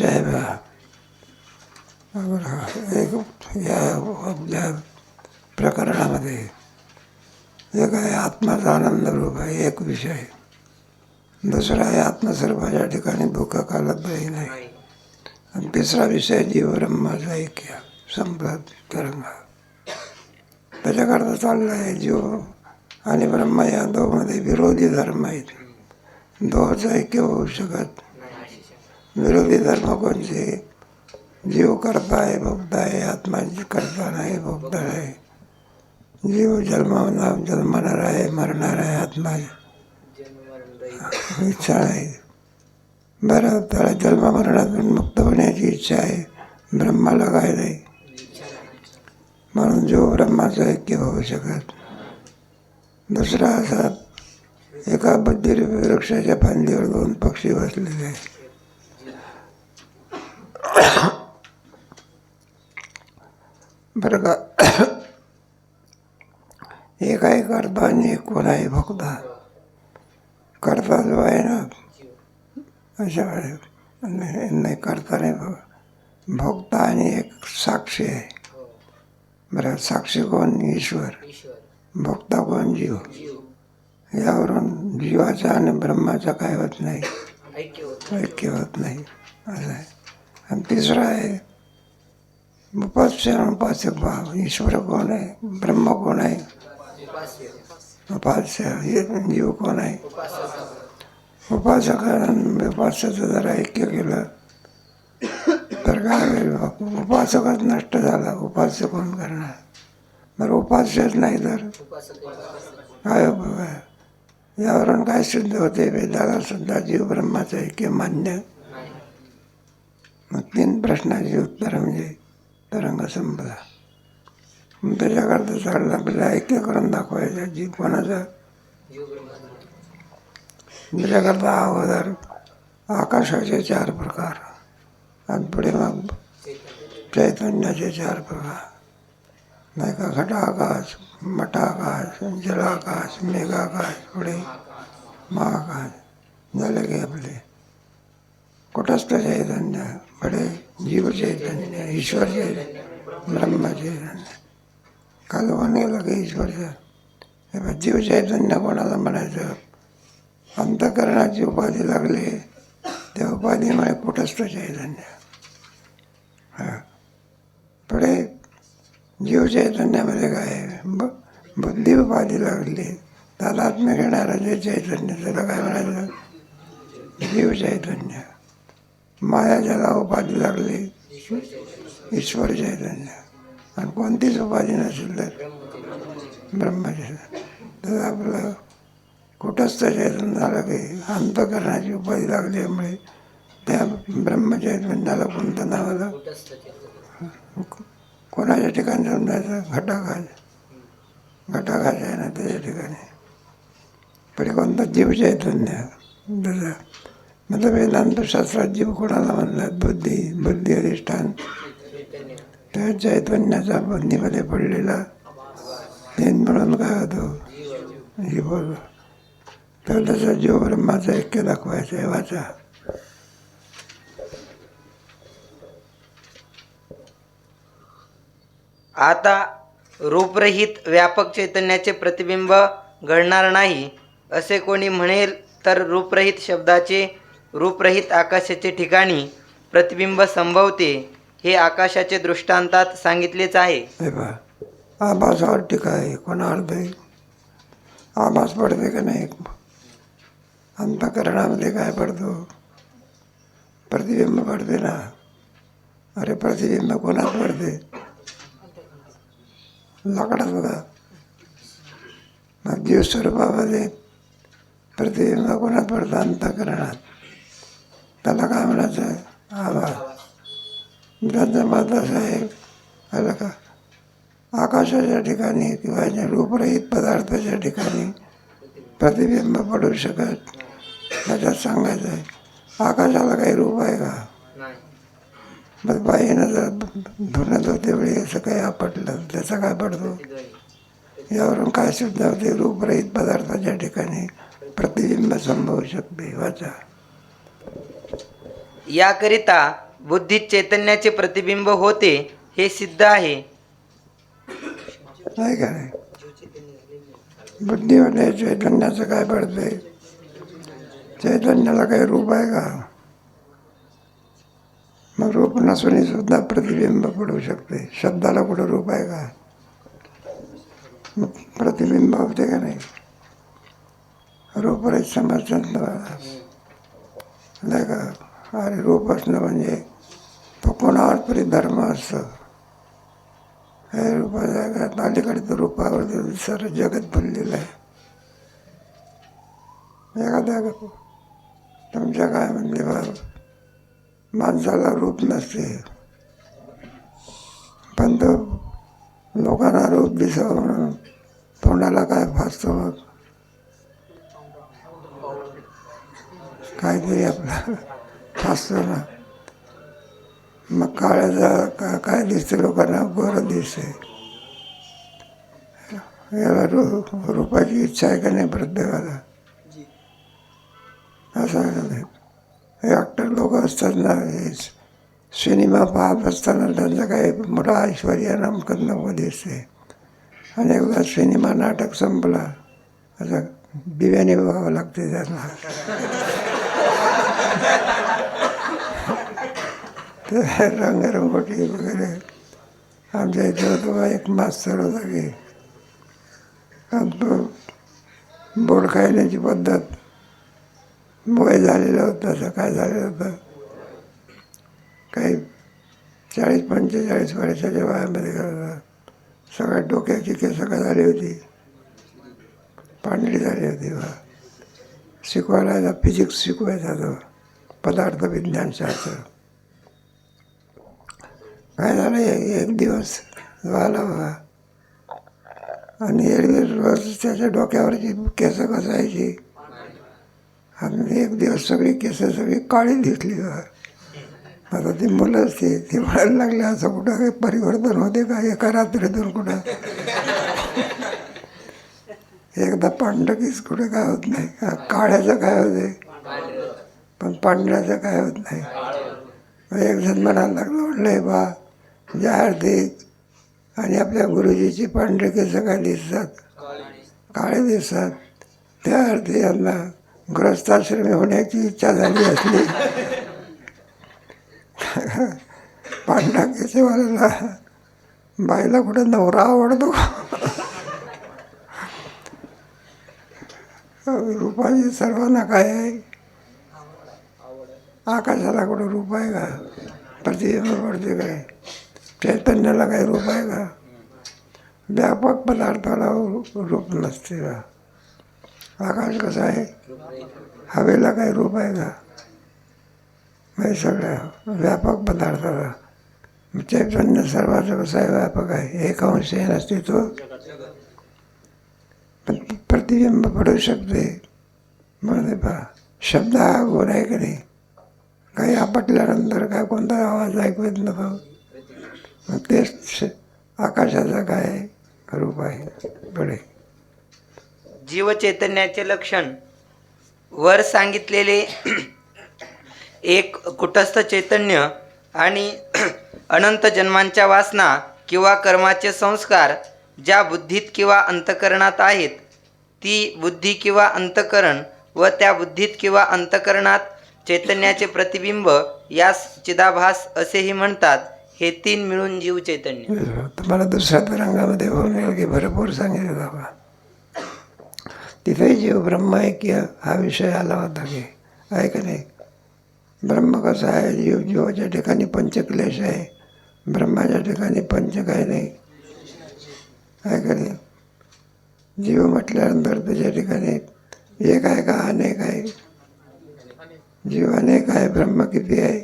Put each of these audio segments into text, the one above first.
तीनच विषय आहे बा बरं, एक या आपल्या प्रकरणामध्ये एक आहे आत्माचा आनंद रूप आहे एक विषय. दुसरा आहे आत्मस्वरूपाच्या ठिकाणी दुःख कालत्रही नाही. आणि तिसरा विषय जीव ब्रह्माचा ऐक्य. संपला तरंग. त्याच्याकरता चाललं आहे जीव आणि ब्रह्म या दोमध्ये विरोधी धर्म आहेत. दोच ऐक्य होऊ शकत विरोधी धर्म कोणते जीव करता आहे भोगता आहे आत्मा करता नाही भोगता नाही जीव जन्म जन्मणार आहे मरणार आहे आत्मा इच्छा नाही बरं त्याला जन्ममरणातून मुक्त होण्याची इच्छा आहे. ब्रह्माला काय नाही. म्हणून जो ब्रह्माचं ऐक्य होऊ शकत. दुसरा असा एका बुद्धिरूपी वृक्षाच्या फांदीवर दोन पक्षी बसलेले आहेत. बरं का? एक आहे करता आणि एक कोण आहे भोगता करता जो आहे ना. अशा वेळेस नाही करता नाही भोग भोगता आणि एक साक्षी आहे. बरं साक्षी कोण? ईश्वर. भोगता कोण? जीव. यावरून जीवाचा आणि ब्रह्माचा काय होत नाही. ऐक्य होत नाही. असं आहे. आणि तिसरं आहे उपास्य आणि ईश्वर कोण आहे ब्रह्म कोण आहे उपास्य हे? जीव कोण आहे उपासक आणि जरा ऐक्य केलं। तर काय होईल बघ, उपासकच नष्ट झाला उपास्य कोण करणार बरं उपास्यच नाही तर काय उपयोग आहे यावरून काय सिद्ध होते वेदाला सुद्धा जीव ब्रह्माचं ऐक्य मान्य। मग तीन प्रश्नाची उत्तरं म्हणजे तरंग संपला. मग त्याच्याकरता चालला आपल्याला ऐक्य करून दाखवायचं? जीव कोणाचा? त्याच्याकरता अगोदर आकाशाचे चार प्रकार आणि पुढे मग चैतन्याचे चार प्रकार. नाही का? घटाकाश मठाकाश जलाकाश मेघाकाश पुढे महाकाश. झाले की आपले. कुठंच चैतन्य पुढे जीव चैतन्य ईश्वर चैतन्य ब्रह्म चैतन्य काल गेलं की ईश्वरचं हे जीव चैतन्य कोणाला म्हणायचं? अंतकरणाची उपाधी लागली. त्या उपाधीमुळे कुठंच चैतन्य. हां. पुढे जीव चैतन्यामध्ये काय? ब बुद्धी उपाधी लागली. आत्म घेणारं जे चैतन्य त्याला काय म्हणायचं? जीव चैतन्य माया ज्याला उपाधी लागली ईश्वर चैतन्य आणि कोणतीच उपाधी नसेल तर ब्रह्मचैतन्य तर आपलं कुठंच चैतन्य झालं की अंतकरणाची उपाधी लागल्यामुळे त्या ब्रह्मचैतन्याला कोणतं नाव आलं? कोणाच्या ठिकाणी जाऊन जायचं? घटाघाट घटाघाट आहे ना त्याच्या ठिकाणी. पण कोणतं जीव चैतन्य त्याचा मतलब वेदांत शास्त्रात जीव कोणाला म्हणतात? बुद्धी बुद्धी अधिष्ठान त्या चैतन्याचा बुद्धीमध्ये पडलेला. तीन म्हणून काय होतो? जीव बोल. तर त्याचा जीव ब्रह्माचा ऐक्य दाखवायचा आहे वाचा. आता रूपरहित व्यापक चैतन्याचे प्रतिबिंब घडणार नाही असे कोणी म्हणेल तर रूपरहित शब्दाचे रूपरहित आकाशाचे ठिकाणी प्रतिबिंब संभवते हे आकाशाचे दृष्टांतात सांगितलेच आहे. हे पहा. आभासावर टीका आहे. कोणा अर्थ आभास पडते का नाही? अंतकरणामध्ये काय पडतो? प्रतिबिंब पडते ना? अरे प्रतिबिंब कोणात पडते? लाकडात बघा. मग जीव स्वरूपामध्ये प्रतिबिंब कोणात पडतं? अंतकरणात त्याला काय म्हणायचं आभार त्यांचं मत आहे आलं का आकाशाच्या ठिकाणी किंवा रूपरहित पदार्थाच्या ठिकाणी प्रतिबिंब पडू शकत त्याच्यात सांगायचं आहे. आकाशाला काही रूप आहे का? मग बाईनं जर धुणत होते वेळी असं काही आपटलं त्याचा काय पडतो? यावरून काय सिद्ध होते? रूपरहित पदार्थाच्या ठिकाणी प्रतिबिंब संभवू शकते. वाचा. याकरिता बुद्धीत चैतन्याचे प्रतिबिंब होते हे सिद्ध आहे. नाही का नाही? बुद्धीमध्ये म्हणजे चैतन्याचं काय पडते चैतन्याला काही रूप आहे का? मग रूप नसूनही सुद्धा प्रतिबिंब पडू शकते. शब्दाला कुठं रूप आहे का? प्रतिबिंब होते का नाही? रूप समजतात तुम्हाला नाही का? आणि रूप असणं म्हणजे तो कोणावर तरी धर्म असतो हे रूपाच्या अलीकडे तर रूपावर सारं जगत बनलेलं आहे. एखाद्या तुमच्या काय म्हणजे बा माणसाला रूप नसते पण तो लोकांना रूप दिसावं म्हणून तोंडाला काय फासतो मग? काहीतरी आपला. फासतो ना मग काळ्याचा का काय दिसतं लोकांना? गोरं दिसते. याला रू रूपाची इच्छा आहे का नाही प्रत्येकाला? असं हे ॲक्टर लोक असतात ना हे सिनेमा पाहत असताना त्यांचं काही मोठा ऐश्वर्या नमकत नको दिसते. आणि एकदा सिनेमा नाटक संपला असं दिव्याने बघावं लागते त्यांना. ते रंगरंगोटी वगैरे. आमच्या इथं होतो एक मास्तर होता की. बोट खायण्याची पद्धत वय झालेलं होतं असं काय झालेलं होतं. काही चाळीस पंचेचाळीस वर्षाच्या वयामध्ये करता सगळ्या डोक्याची केस का झाली होती. पांढरी झाली होती बा. शिकवायला फिजिक्स शिकवायचा तो पदार्थ विज्ञानशास्त्र काय झालं एक एक दिवस झाला बघा आणि एरवी रोज त्याच्या डोक्यावरची केस कसायची आणि एक दिवस सगळी केस सगळी काळी दिसली बा. आता ती मुलंच ती ती म्हणायला लागली असं कुठं काही परिवर्तन होते का? एका रात्रीतून कुठं? एकदा पांढरकीच कुठे काय होत नाही. काळ्याचं काय होते पण पांढऱ्याचं काय होत नाही. एकजण एक जण म्हणायला लागलं म्हटलं बा म्हणजे ज्या अर्थी आणि आपल्या गुरुजीची पांढरे केस काय दिसतात? काळे दिसतात. त्या अर्थी यांना ग्रस्ताश्रमी होण्याची इच्छा झाली असली. पांढरा केसेवाल्याला बाईला कुठं नवरा आवडतो का? रूपाची सर्वांना काय आहे? आकाशाला कुठं रूप आहे का? प्रतिबिंब पडते काय? चैतन्याला काही रूप का व्यापक पदार्थाला रूप नसते आकाश कसं आहे हवेला काही रूप आहे का हे सगळ्या व्यापक पदार्थाला चैतन्य सर्वाचं कसं आहे व्यापक आहे एक अंश हे नसते पण प्रतिबिंब पडू शकते म्हणून पहा शब्द हा गोड आहे की नाही काही आपटल्यानंतर काय कोणता आवाज़ ऐकू येत नको तेच आकाशाचा काय रूप आहे? पुढे. जीव चैतन्याचे लक्षण. वर सांगितलेले एक कुटस्थ चैतन्य आणि अनंत जन्मांच्या वासना किंवा कर्माचे संस्कार ज्या बुद्धीत किंवा अंतकरणात आहेत ती बुद्धी किंवा अंतकरण व त्या बुद्धीत किंवा अंतकरणात चैतन्याचे प्रतिबिंब यास चिदाभास असेही म्हणतात. हे तीन मिळून जीव चैतन्य. तुम्हाला दुसऱ्या तरंगामध्ये होऊन की भरपूर सांगितलं बाबा. तिथे जीव ब्रह्म ऐक्य हा विषय आला होता की आहे का नाही? ब्रह्म कसं आहे? जीव जीवाच्या ठिकाणी पंचक्लेश आहे. ब्रह्माच्या ठिकाणी पंच काय नाही. आहे का नाही? जीव म्हटल्यानंतर त्याच्या ठिकाणी एक आहे का अनेक आहे? जीव अनेक आहे. ब्रह्म किती आहे?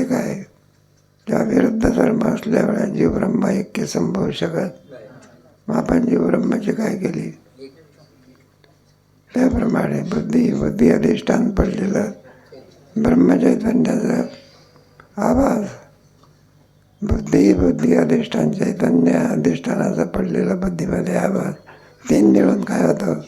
एक आहे. त्या विरुद्ध धर्म असल्यामुळे जीव ब्रह्म ऐक्य संभवू शकत. मग आपण जीव ब्रह्माची काय केली? त्याप्रमाणे बुद्धी बुद्धी अधिष्ठान पडलेलं ब्रह्मचैतन्याचा आवाज बुद्धी बुद्धी अधिष्ठान चैतन्य अधिष्ठानाचा पडलेला बुद्धीमध्ये आवाज तीन मिळून काय होतं?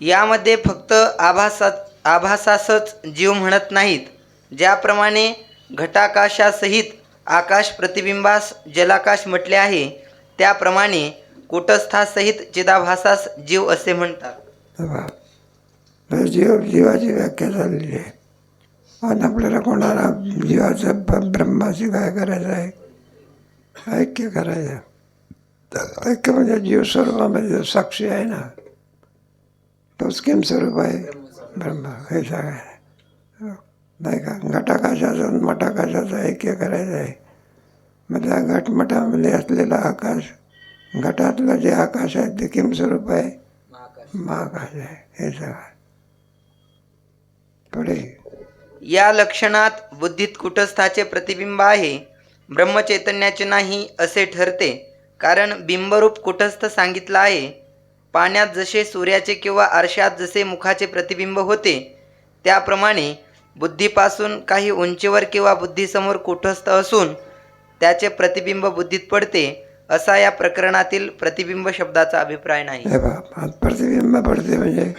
यामध्ये फक्त आभासात आभासासच जीव म्हणत नाहीत. ज्याप्रमाणे घटाकाशासहित आकाश प्रतिबिंबास जलाकाश म्हटले आहे त्याप्रमाणे कुटस्थासहित चिदाभासास जीव असे म्हणतात. जीव जीवाची व्याख्या झालेली आहे. आणि आपल्याला कोणाला जीवाचं ब- ब्रह्माशी काय करायचं आहे? ऐक्य करायचं. तर ऐक्य म्हणजे जीव स्वरूपामध्ये जो साक्षी आहे ना? तोच किम स्वरूप आहे? ब्रह्मा. हे सांगायचं नाही का घटाकाशाचं मठाकाशाचं ऐक्य करायचं आहे मग त्या घटमठामध्ये असलेला आकाश घटातलं जे आकाश आहे ते किम स्वरूप आहे महाकाश। आहे हे सगळं पुढे या लक्षणात बुद्धीत कुटस्थाचे प्रतिबिंब आहे ब्रह्मचैतन्याचे नाही असे ठरते कारण बिंबरूप कुटस्थ सांगितलं आहे पाण्यात जसे सूर्याचे किंवा आरशात जसे मुखाचे प्रतिबिंब होते त्याप्रमाणे बुद्धीपासून काही उंचीवर किंवा बुद्धीसमोर कुठस्थ असून त्याचे प्रतिबिंब बुद्धीत पडते असा या प्रकरणातील प्रतिबिंब शब्दाचा अभिप्राय नाही. बा प्रतिबिंब पडते म्हणजे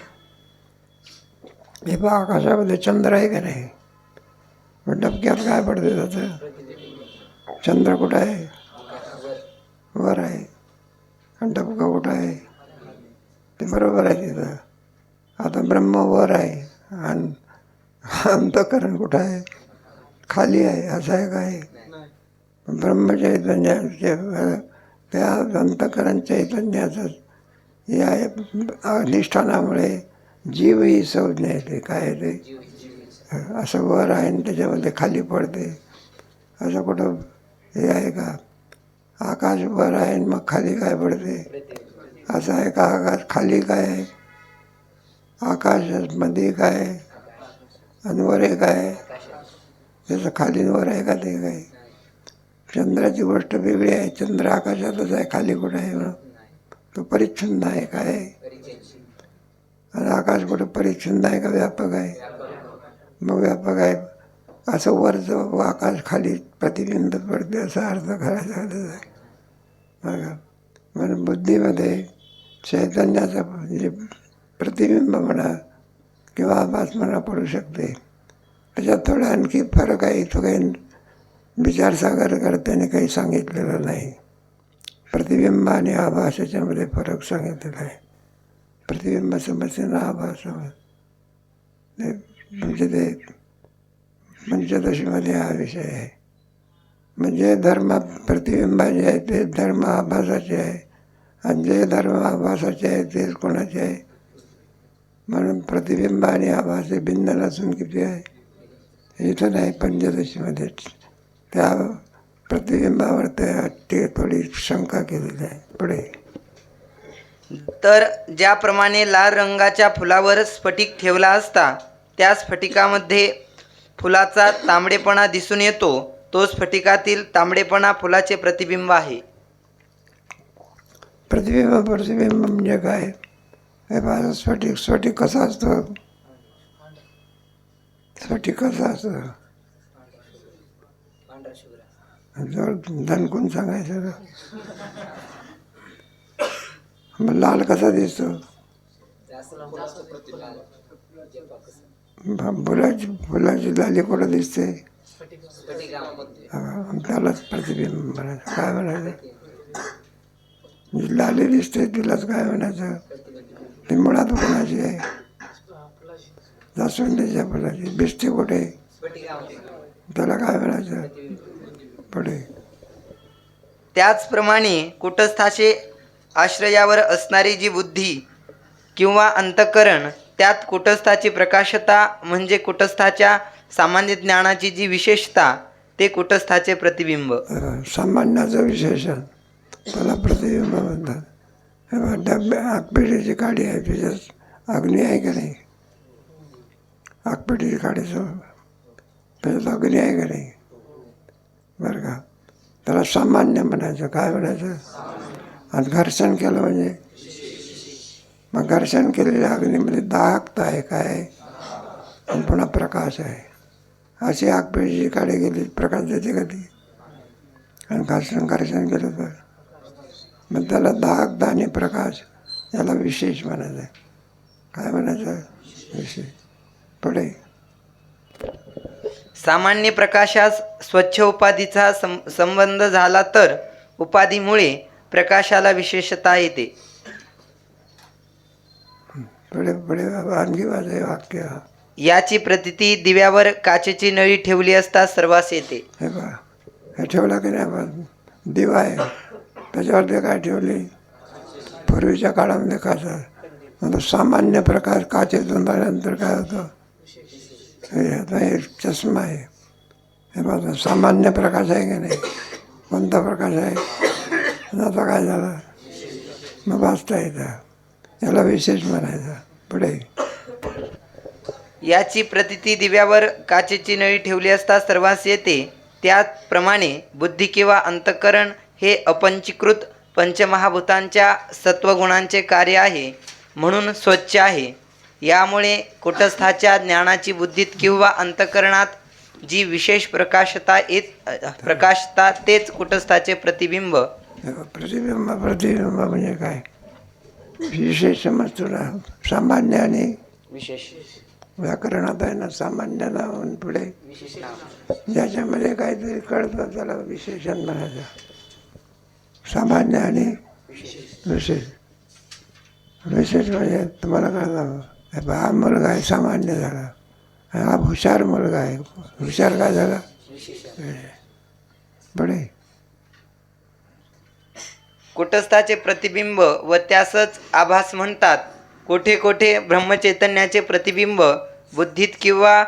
हे बा आकाशामध्ये चंद्र आहे का नाही? मग डबक्यात काय पडते त्याचं? चंद्र कुठं आहे? वर आहे. आणि डबका कुठं आहे? ते बरोबर आहे तिथं. आता ब्रह्म वर आहे. आणि अंतकरण कुठं आहे? खाली आहे असं आहे. काय ब्रह्मचैतन्याचे त्या अंतकरण चैतन्याचं या अधिष्ठानामुळे जीव ही संज्ञा येते. काय येते? असं वर आहे आणि त्याच्यामध्ये खाली पडते. असं कुठं हे आहे का? आकाश वर आहे आणि मग खाली काय पडते? असं आहे का आकाश खाली काय आहे? आकाशामध्ये काय अनवर आणि वर आहे. आहे त्याचं खाली वर आहे का ते काय? चंद्राची गोष्ट वेगळी आहे. चंद्र आकाशातच आहे खाली कुठं आहे म्हणून. तो परिच्छिन्न आहे काय आणि आकाश कुठं परिच्छिन्न आहे का? व्यापक आहे. मग व्यापक आहे. असं वरचं आकाश खाली प्रतिबिंब पडते असा अर्थ खरा झालेला आहे. बघा म्हणून बुद्धीमध्ये चैतन्याचं जे प्रतिबिंब म्हणा किंवा आभास पडू शकते. त्याच्यात थोडा आणखी फरक आहे तो काही विचारसागर करताना काही सांगितलेलं नाही. प्रतिबिंब आणि आभास याच्यामध्ये फरक सांगितलेला आहे. प्रतिबिंब समस्येनं आभास ते म्हणजे ते पंचदशीमध्ये हा विषय आहे. म्हणजे धर्म प्रतिबिंबाचे आहे ते धर्म आभासाचे आहे. आणि जे धर्म आभासाचे आहे तेच कोणाचे आहे? म्हणून प्रतिबिंब आणि आभास हे भिन्न नसून किती आहे. इथं नाही पंचदशीमध्ये. त्या प्रतिबिंबावर त्या ते थोडी शंका केलेली आहे. पुढे. तर ज्याप्रमाणे लाल रंगाच्या फुलावर स्फटिक ठेवला असता त्या स्फटिकामध्ये फुलाचा तांबडेपणा दिसून येतो. तो स्फटिकातील तांबडेपणा फुलाचे प्रतिबिंब आहे. प्रतिबिंब प्रतिबिंब म्हणजे काय? हे माझं स्फटिक स्फटिक कसा असतो? स्फटिक कसा असतो? जर दणकून सांगायचं का मग लाल कसा दिसतो? फुलाची फुलाची लाली कुठं दिसते? त्यालाच प्रतिबिंब म्हणायचं. काय म्हणायचं? लाली दिसते तिलाच काय म्हणायचं? ती मुळात कोणाची आहे जास्वंदीच्या फुलाची दिसते कुठे? त्याला काय म्हणायचं? पुढे. त्याचप्रमाणे कुटस्थाचे आश्रयावर असणारी जी बुद्धी किंवा अंतकरण त्यात कुटस्थाची प्रकाशता म्हणजे कुटस्थाच्या सामान्य ज्ञानाची जी विशेषता ते कुटस्थाचे प्रतिबिंब. सामान्याचं विशेषण. त्याला प्रतिबिंब म्हणतात. डबे डब्या आगपेटीची काडी आहे त्याच्यात अग्नी आहे का नाही? आगपेटीची काडीचं त्याच्यात अग्नी आहे का नाही? बरं का. त्याला सामान्य म्हणायचं. काय म्हणायचं? आणि घर्षण केलं म्हणजे? मग घर्षण केलेल्या अग्नीमध्ये दाहकता आहे काय? आहे आणि पुन्हा प्रकाश आहे. अशी आगपेटीची काडी गेली प्रकाश देते कधी आणि घर्षण घर्षण केलं तर? मग त्याला दाहकता आणि प्रकाश याला विशेष म्हणायचं आहे काय म्हणायचं विषय पुढे. सामान्य प्रकाशास स्वच्छ उपाधीचा सं संबंध झाला तर उपाधीमुळे प्रकाशाला विशेषता येते. पुढे पुढे आणखी माझे वाक्य. याची प्रतीती दिव्यावर काचेची नळी ठेवली असता सर्वांस येते. हे हे ठेवलं की नाही आपण? दिवा आहे. त्याच्यावर ते काय ठेवली? पूर्वीच्या काळामध्ये कसं? म्हणजे सामान्य प्रकार काचेतून झाल्यानंतर काय होतं? हे आता हे चष्मा आहे. हे बघा सामान्य प्रकाश आहे की नाही? कोणता प्रकाश आहे? आता काय झालं? मग वाचता येतं. याला विशेष म्हणायचं. पुढे. याची प्रतिती दिव्यावर काचेची नळी ठेवली असता सर्वांस येते. त्याचप्रमाणे बुद्धी किंवा अंतकरण हे अपंचीकृत पंचमहाभूतांच्या सत्वगुणांचे कार्य आहे म्हणून स्वच्छ आहे. यामुळे कुटस्थाच्या ज्ञानाची बुद्धीत किंवा अंतकरणात जी विशेष प्रकाशता येत प्रकाशता तेच कुटस्थाचे प्रतिबिंब. प्रतिबिंब प्रतिबिंब म्हणजे काय? विशेष समजतो ना. सामान्य आणि विशेष. व्याकरणात आहे ना सामान्य नाव पुढे. ज्याच्यामध्ये काहीतरी कळतं त्याला विशेषण म्हणायचं. सामान्य आणि विशेष विशेष म्हणजे तुम्हाला कळतं बा, हा मुलगा आहे सामान्य झाला. हा हुशार मुलगा आहे. हुशार काय झाला? बडे कुटस्थाचे प्रतिबिंब व त्यासच आभास म्हणतात. कोठे कोठे ब्रह्मचैतन्याचे प्रतिबिंब बुद्धीत किंवा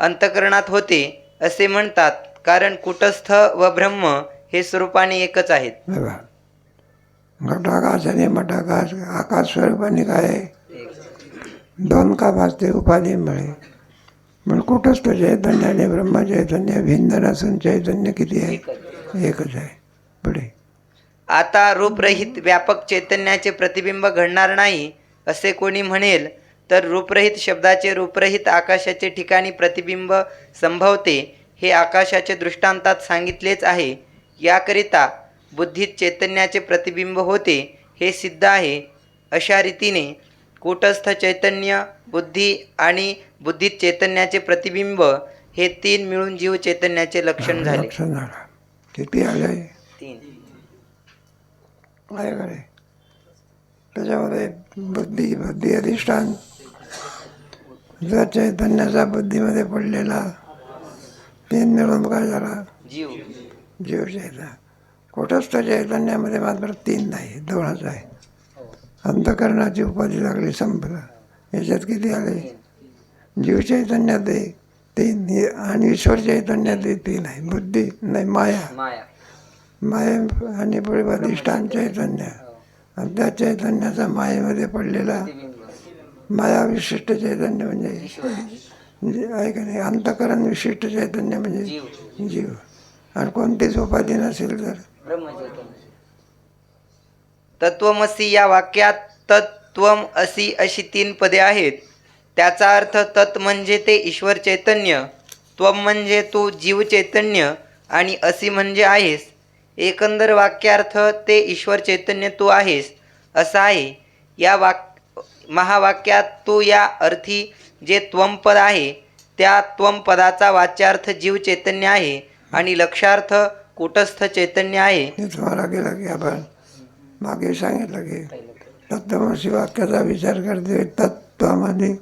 अंतकरणात होते असे म्हणतात. कारण कुटस्थ व ब्रह्म हे स्वरूपाने एकच आहेत. बघा. घटाकाश आणि मठाकाश आकाश स्वरूपाने काय? आहे दोन का भासते उपाधीमुळे पण कुठंच तो चैतन्य आणि ब्रह्मचैतन्य भिन्न नसून चैतन्य किती आहे? एकच आहे. पुढे. आता रूपरहित व्यापक चैतन्याचे प्रतिबिंब घडणार नाही असे कोणी म्हणेल तर रूपरहित शब्दाचे रूपरहित आकाशाचे ठिकाणी प्रतिबिंब संभवते हे आकाशाचे दृष्टांतात सांगितलेच आहे. याकरिता बुद्धीत चैतन्याचे प्रतिबिंब होते हे सिद्ध आहे. अशा रीतीने कूटस्थ चैतन्य बुद्धी आणि बुद्धीत चैतन्याचे प्रतिबिंब हे तीन मिळून जीव चैतन्याचे लक्षण झाले. लक्षण झालं. किती आले? तीन. त्याच्यामध्ये बुद्धी बुद्धी अधिष्ठान. जर चैतन्याचा बुद्धीमध्ये पडलेला तीन मिळून काय झाला? जीव. जीव चैतन्य कुठंच चैतन्यामध्ये मात्र तीन नाही दोनच आहे. अंतकरणाची उपाधी लागली संपलं. याच्यात किती आले? जीव चैतन्यात आहे तीन. हे आणि ईश्वर चैतन्यात तीन आहे. बुद्धी नाही माया. माया. आणि पुढे अधिष्ठान चैतन्य. आणि त्या चैतन्याचा मायेमध्ये पडलेला माया विशिष्ट चैतन्य म्हणजे म्हणजे आहे का नाही अंतकरण विशिष्ट चैतन्य म्हणजे जीव. जीव. आणि कोणतीच उपाधी नसेल तर. तत्वमसी या वाक्यात तत्वम असी अशी तीन पदे आहेत. त्याचा अर्थ तत् म्हणजे ते ईश्वर चैतन्य त्वम म्हणजे तू जीव चैतन्य आणि असी म्हणजे आहेस. एकंदर वाक्यार्थ ते ईश्वर चैतन्य तू आहेस असा आहे. या वाक महावाक्यात तू या अर्थी जे त्वम पद आहे त्या त्वम पदाचा वाच्यार्थ जीव चैतन्य आहे. आणि लक्षार्थ कुटस्थ चैतन्य आहे. तुम्हाला केलं की आपण मागे सांगितलं की तत्वमसी वाक्याचा विचार करते तत्वामध्ये